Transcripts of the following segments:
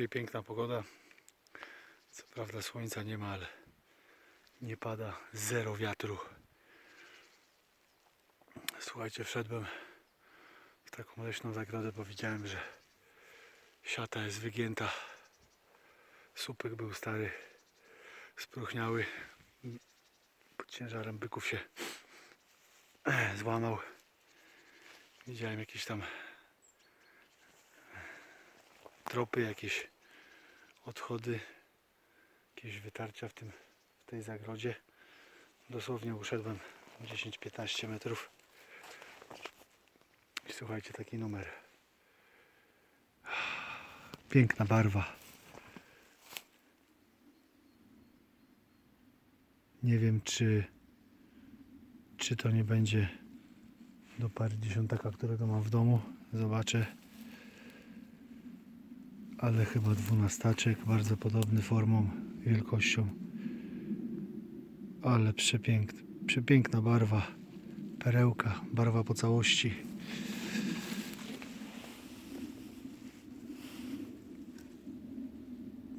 Dzisiaj piękna pogoda. Co prawda słońca nie ma, ale nie pada. Zero wiatru. Słuchajcie, wszedłem w taką leśną zagrodę, bo widziałem, że siata jest wygięta. Słupek był stary, spróchniały. Pod ciężarem byków się złamał. Widziałem jakieś tam tropy, jakieś odchody, jakieś wytarcia w, tym, w tej zagrodzie. Dosłownie uszedłem 10-15 metrów. I słuchajcie, taki numer. Piękna barwa. Nie wiem, czy, czy to nie będzie do pary dziesiątaka, którego mam w domu. Zobaczę. Ale chyba dwunastaczek, bardzo podobny formą, wielkością. Ale przepiękna barwa. Perełka, barwa po całości.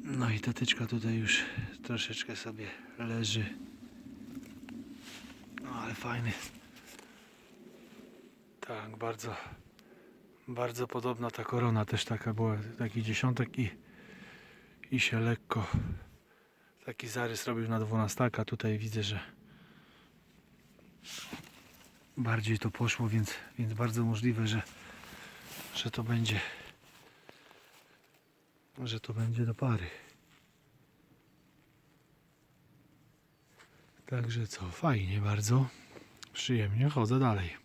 No i ta tyczka tutaj już troszeczkę sobie leży. No ale fajny. Tak, bardzo, bardzo podobna ta korona też taka była, taki dziesiątek i, i się lekko taki zarys robił na dwunastaka. Tutaj widzę, że bardziej to poszło, więc, więc bardzo możliwe, że, że to będzie że to będzie do pary. Także co, fajnie bardzo. Przyjemnie chodzę dalej.